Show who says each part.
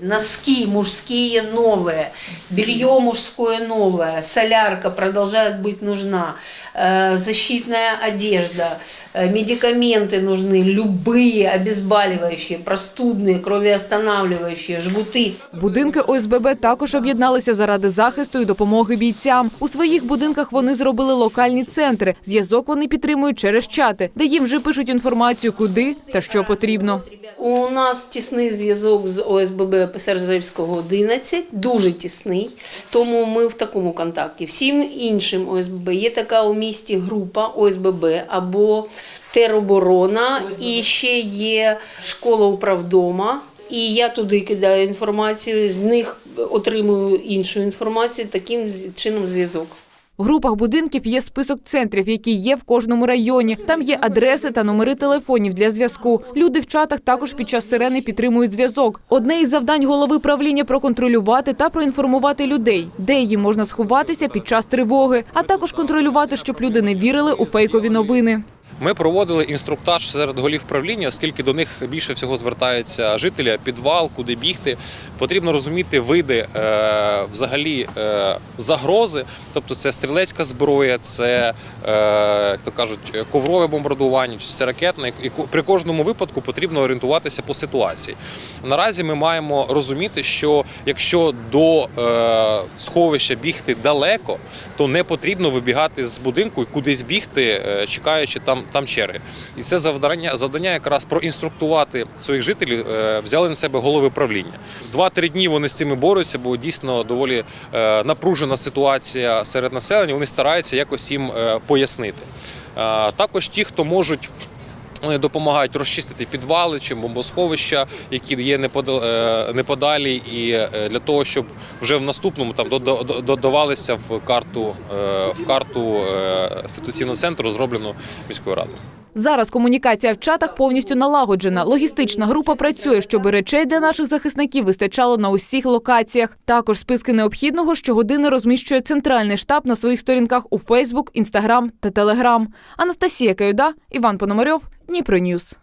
Speaker 1: Носки мужские новые, белье мужское новое, солярка продолжает быть нужна, э, защитная одежда, э, медикаменты нужны, любые обезболивающие, простудные, кровоостанавливающие, жгуты.
Speaker 2: Будинки ОСББ також об'єдналися заради захисту і допомоги бійцям. У своїх будинках вони зробили локальні центри. Зв'язок вони підтримують через чати, де їм вже пишуть інформацію, куди та що потрібно.
Speaker 1: У нас тісний зв'язок з ОСББ Писаржевського 11, дуже тісний, тому ми в такому контакті. Всім іншим ОСББ є така у місті група ОСББ або тероборона, і ще є школа управдома. І я туди кидаю інформацію, з них отримую іншу інформацію, таким чином зв'язок.
Speaker 2: В групах будинків є список центрів, які є в кожному районі. Там є адреси та номери телефонів для зв'язку. Люди в чатах також під час сирени підтримують зв'язок. Одне із завдань голови правління проконтролювати та проінформувати людей, де їм можна сховатися під час тривоги, а також контролювати, щоб люди не вірили у фейкові новини.
Speaker 3: Ми проводили інструктаж серед голів правління, оскільки до них більше всього звертаються жителі, підвал, куди бігти. Потрібно розуміти види е, взагалі е, загрози, тобто це стрілецька зброя, це е, як то кажуть, коврове бомбардування, чи це ракетне. І при кожному випадку потрібно орієнтуватися по ситуації. Наразі ми маємо розуміти, що якщо до е, сховища бігти далеко, то не потрібно вибігати з будинку і кудись бігти, е, чекаючи там, там черги. І це завдання, завдання якраз проінструктувати своїх жителів, е, взяли на себе голови правління. Два-три дні вони з цими борються, бо дійсно доволі е, напружена ситуація серед населення. Вони стараються якось їм е, пояснити. Е, Також ті, хто можуть. Вони допомагають розчистити підвали чи бомбосховища, які є непода- неподалі, і для того, щоб вже в наступному там додавалися в карту в карту ситуаційного центру, зроблену міською радою.
Speaker 2: Зараз комунікація в чатах повністю налагоджена. Логістична група працює, щоб речей для наших захисників вистачало на усіх локаціях. Також списки необхідного щогодини розміщує центральний штаб на своїх сторінках у Фейсбук, Інстаграм та Телеграм. Анастасія Каюда, Іван Пономарьов, Дніпро Ньюс.